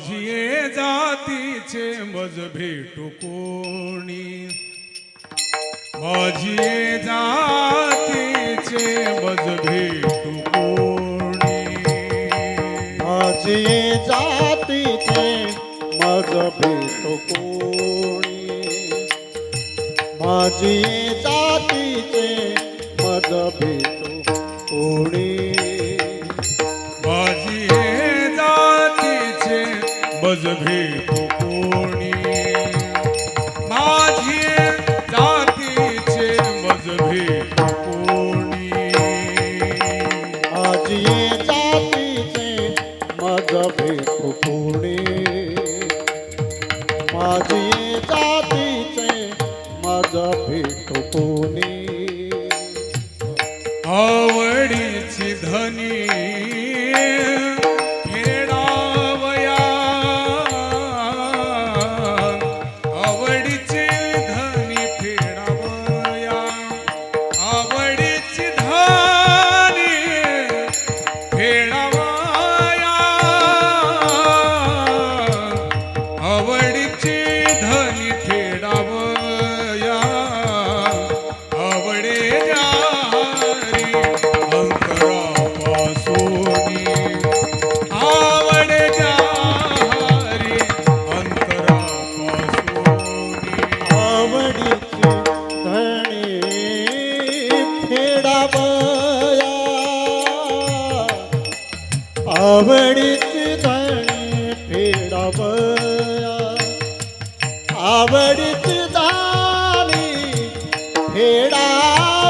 माझिये जातीचे मज भेटू कोणी? माझी जातीचे मज भेटू कोणी? माझी जातीचे मज भेटू कोणी? माझी जातीचे मज भेटू कोणी? গজভে পুকুনি মাঝিয়ে জাতিছে মজভে পুকুনি মাঝিয়ে জাতিছে মজভে পুকুনি মাঝিয়ে to आवडीची धाणी फेडावया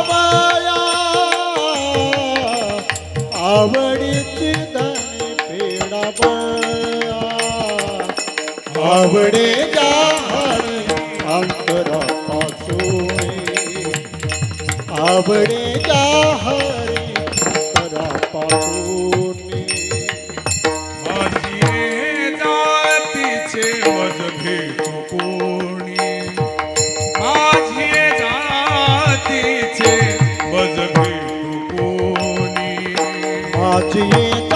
आवडीची धणे फेडावया आवडे जाहर अंतरा आवडे বাঁচিয়ে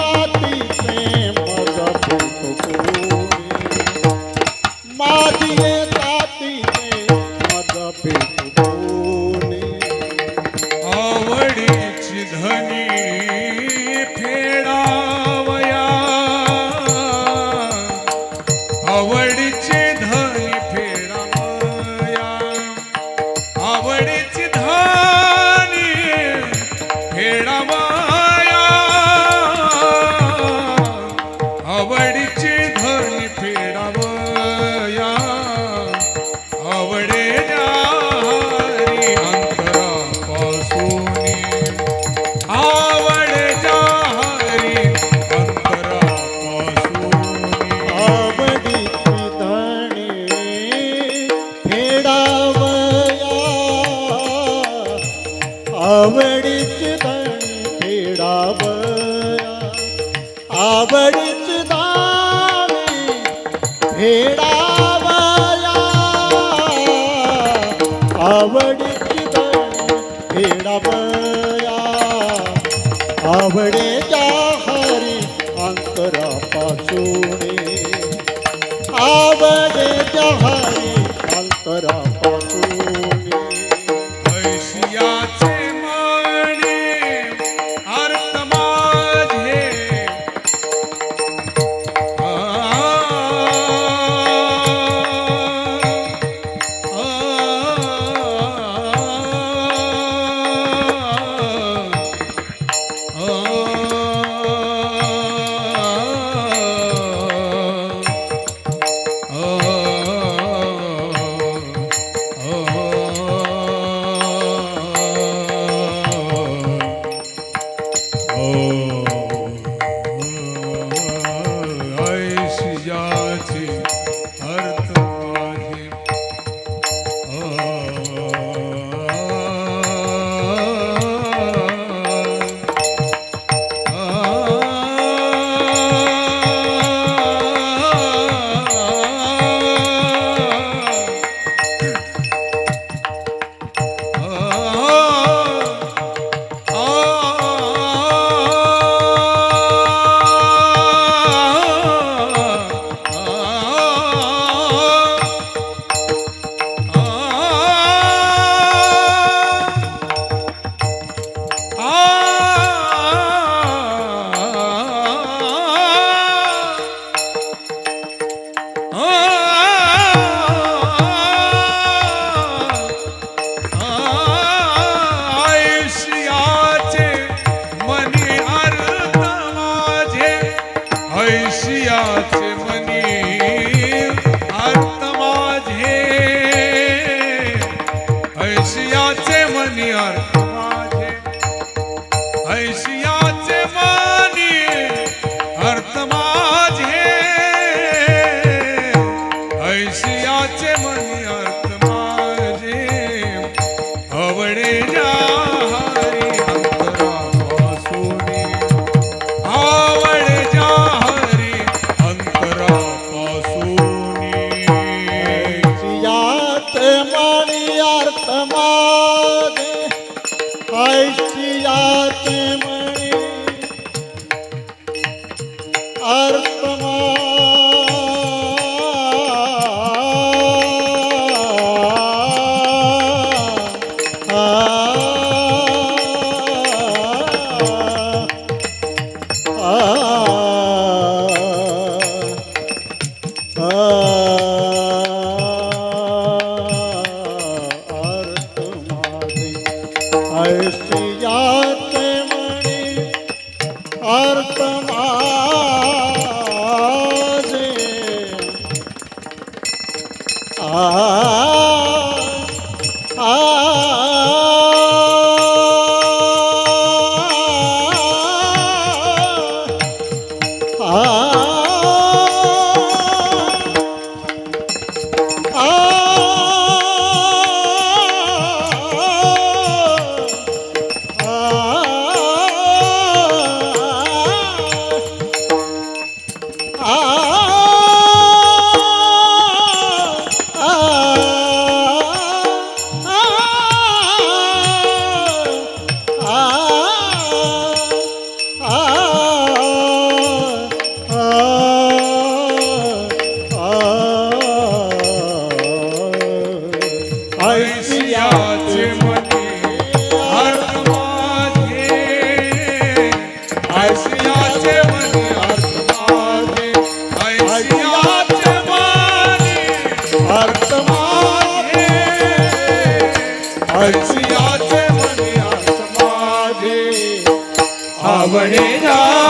आवडीच धणे फेडावया आवडीची धाणी फेडावया आवडीची धणे फेडावया आवडे जाहरी अंतरापासून. आवडे हरी अंतरा जाते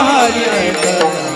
हरि